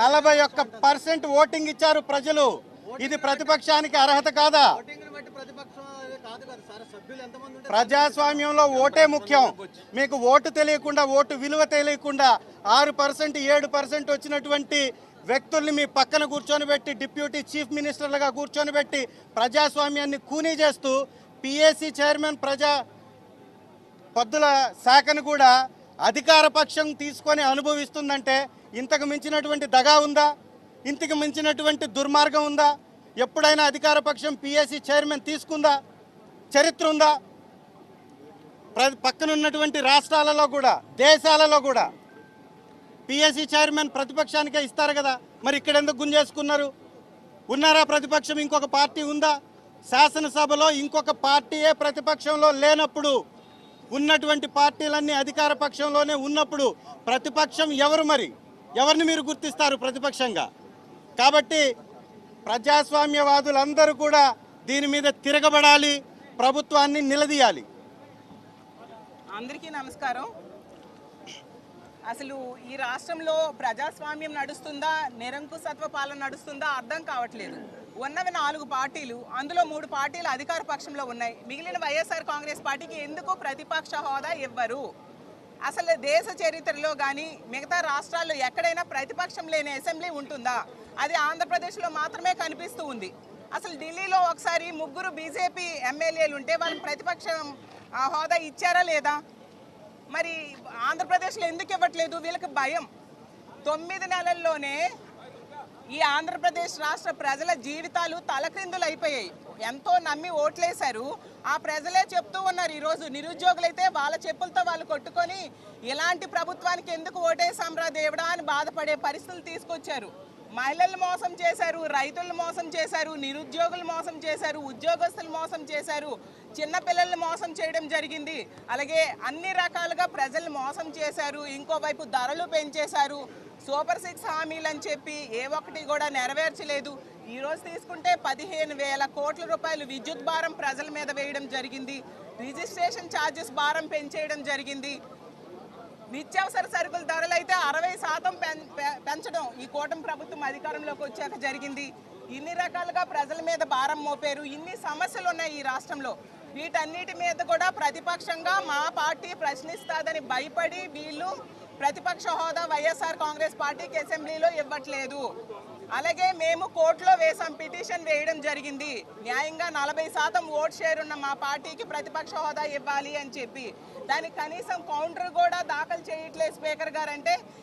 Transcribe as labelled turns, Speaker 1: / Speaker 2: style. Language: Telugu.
Speaker 1: నలభై ఒక్క పర్సెంట్ ఓటింగ్ ఇచ్చారు ప్రజలు. ఇది ప్రతిపక్షానికి అర్హత కాదా? ప్రజాస్వామ్యంలో ఓటే ముఖ్యం. మీకు ఓటు తెలియకుండా ఓటు విలువ తెలియకుండా ఆరు పర్సెంట్ ఏడు పర్సెంట్ వచ్చినటువంటి వ్యక్తుల్ని మీ పక్కన కూర్చొని పెట్టి డిప్యూటీ చీఫ్ మినిస్టర్లుగా కూర్చొని పెట్టి ప్రజాస్వామ్యాన్ని కూనీ చేస్తూ పిఎస్సి చైర్మన్ ప్రజా పద్దుల శాఖను కూడా అధికార పక్షం తీసుకొని అనుభవిస్తుందంటే ఇంతకు మించినటువంటి దగా ఉందా? ఇంతకు మించినటువంటి దుర్మార్గం ఉందా? ఎప్పుడైనా అధికార పక్షం పిఎస్సి చైర్మన్ తీసుకుందా? చరిత్ర ఉందా? ప్ర పక్కనున్నటువంటి రాష్ట్రాలలో కూడా దేశాలలో కూడా పిఎస్సి చైర్మన్ ప్రతిపక్షానికే ఇస్తారు కదా? మరి ఇక్కడ ఎందుకు గుంజేసుకున్నారు? ఉన్నారా ప్రతిపక్షం ఇంకొక పార్టీ ఉందా? శాసనసభలో ఇంకొక పార్టీయే ప్రతిపక్షంలో లేనప్పుడు ఉన్నటువంటి పార్టీలన్నీ అధికార పక్షంలోనే ఉన్నప్పుడు ప్రతిపక్షం ఎవరు మరి? ఎవరిని మీరు గుర్తిస్తారు ప్రతిపక్షంగా? కాబట్టి ప్రజాస్వామ్యవాదులందరూ కూడా దీని మీద తిరగబడాలి ప్రభుత్వాన్ని నిలదీయాలి.
Speaker 2: అందరికీ నమస్కారం. అసలు ఈ రాష్ట్రంలో ప్రజాస్వామ్యం నడుస్తుందా? నిరంకుశత్వ పాలన నడుస్తుందా? అర్థం కావట్లేదు. ఉన్నవి నాలుగు పార్టీలు అందులో మూడు పార్టీలు అధికార పక్షంలో ఉన్నాయి. మిగిలిన వైఎస్ఆర్ కాంగ్రెస్ పార్టీకి ఎందుకు ప్రతిపక్ష హోదా ఇవ్వరు? అసలు దేశ చరిత్రలో కానీ మిగతా రాష్ట్రాల్లో ఎక్కడైనా ప్రతిపక్షం లేని అసెంబ్లీ ఉంటుందా? అది ఆంధ్రప్రదేశ్లో మాత్రమే కనిపిస్తూ ఉంది. అసలు ఢిల్లీలో ఒకసారి ముగ్గురు బీజేపీ ఎమ్మెల్యేలు ఉంటే వాళ్ళకి ప్రతిపక్షం హోదా ఇచ్చారా లేదా? మరి ఆంధ్రప్రదేశ్లో ఎందుకు ఇవ్వట్లేదు? వీళ్ళకి భయం. తొమ్మిది నెలల్లోనే ఈ ఆంధ్రప్రదేశ్ రాష్ట్ర ప్రజల జీవితాలు తలక్రిందులు అయిపోయాయి. ఎంతో నమ్మి ఓట్లేశారు. ఆ ప్రజలే చెప్తూ ఉన్నారు ఈరోజు నిరుద్యోగులైతే వాళ్ళ చెప్పులతో వాళ్ళు కొట్టుకొని ఇలాంటి ప్రభుత్వానికి ఎందుకు ఓటేశాంరా దేవుడా అని బాధపడే పరిస్థితులు తీసుకొచ్చారు. మహిళలు మోసం చేశారు రైతులు మోసం చేశారు నిరుద్యోగులు మోసం చేశారు ఉద్యోగస్తులు మోసం చేశారు చిన్నపిల్లల్ని మోసం చేయడం జరిగింది. అలాగే అన్ని రకాలుగా ప్రజలు మోసం చేశారు ఇంకోవైపు ధరలు పెంచేశారు. సూపర్ సిక్స్ హామీలు అని చెప్పి ఏ ఒక్కటి కూడా నెరవేర్చలేదు. ఈరోజు తీసుకుంటే పదిహేను వేల కోట్ల రూపాయలు విద్యుత్ భారం ప్రజల మీద వేయడం జరిగింది. రిజిస్ట్రేషన్ ఛార్జెస్ భారం పెంచేయడం జరిగింది. నిత్యావసర సరుకుల ధరలు అయితే అరవై శాతం పెం- పెంచడం ఈ కూటమి ప్రభుత్వం అధికారంలోకి వచ్చాక జరిగింది. ఇన్ని రకాలుగా ప్రజల మీద భారం మోపారు. ఇన్ని సమస్యలు ఉన్నాయి ఈ రాష్ట్రంలో. వీటన్నిటి మీద కూడా ప్రతిపక్షంగా మా పార్టీ ప్రశ్నిస్తాదని భయపడి వీళ్ళు ప్రతిపక్ష హోదా వైఎస్ఆర్ కాంగ్రెస్ పార్టీకి అసెంబ్లీలో ఇవ్వట్లేదు. అలాగే మేము కోర్టులో వేసాం పిటిషన్ వేయడం జరిగింది. న్యాయంగా నలభై శాతం ఓట్ షేర్ ఉన్న మా పార్టీకి ప్రతిపక్ష హోదా ఇవ్వాలి అని చెప్పి. దానికి కనీసం కౌంటర్ కూడా దాఖలు చేయట్లేదు స్పీకర్ గారు అంటే